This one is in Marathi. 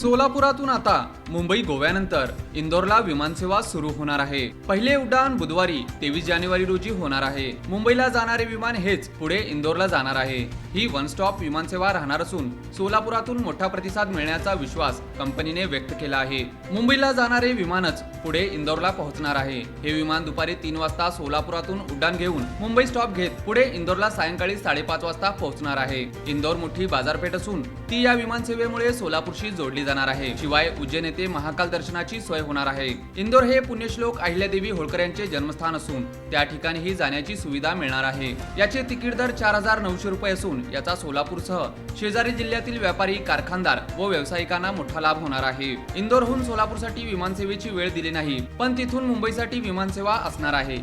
सोलापुरातून आता मुंबई गोव्यानंतर इंदोरला विमानसेवा सुरू होणार आहे. पहिले उड्डाण बुधवारी तेवीस जानेवारी रोजी होणार आहे. मुंबईला जाणारे विमान हेच पुढे इंदोरला जाणार आहे. ही वन स्टॉप विमानसेवा राहणार असून सोलापुरातून मोठा प्रतिसाद मिळण्याचा विश्वास कंपनीने व्यक्त केला आहे. मुंबईला जाणारे विमानच पुढे इंदोरला पोहोचणार आहे. हे विमान दुपारी तीन वाजता सोलापुरातून उड्डाण घेऊन मुंबई स्टॉप घेत पुढे इंदोरला सायंकाळी साडेपाच वाजता पोहोचणार आहे. इंदोर मोठी बाजारपेठ असून ती या विमानसेवेमुळे सोलापूरशी जोडली जाणार आहे. शिवाय उज्जैन येथे महाकाल दर्शनाची सोय होणार आहे. इंदोर हे पुण्यश्लोक अहिल्यादेवी होळकर यांचे जन्मस्थान असून त्या ठिकाणीही जाण्याची सुविधा मिळणार आहे. याचे तिकीट दर चार हजार नऊशे रुपये असून याचा सोलापूरसह शेजारी जिल्ह्यातील व्यापारी कारखानदार व व्यावसायिकांना मोठा लाभ होणार आहे. इंदोरहून सोलापूरसाठी विमानसेवेची वेळ दिली नाही पण तिथून मुंबईसाठी विमानसेवा असणार आहे.